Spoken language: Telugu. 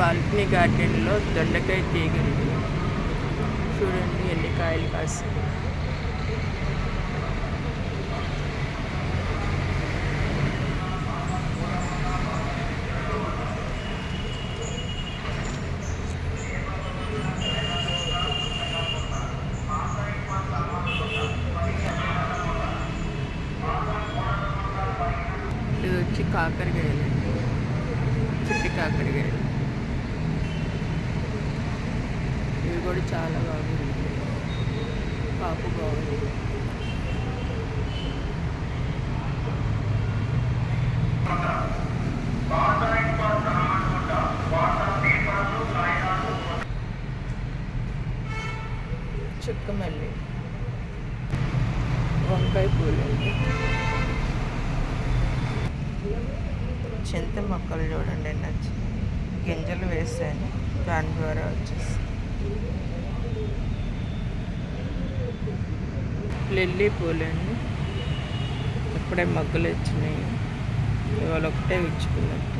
బాల్కనీ గార్డెన్లో దొండకాయ తీగలు చూడండి ఎన్ని కాయలు కాస్తాయి ఇది వచ్చి కాకరకాయలండి చిట్టి కాకరకాయలు కూడా చాలా బాగుంది. పాప బాగుంది. చుక్కమల్లి వంకాయ పూలండి చింత మొక్కలు చూడండి నచ్చి గింజలు వేసాను. దాని ద్వారా వచ్చేసి లిల్లీ పూలండి. ఇప్పుడే మొగ్గలు వచ్చినాయి. ఇవాళ ఒకటే విచ్చుకున్నట్టు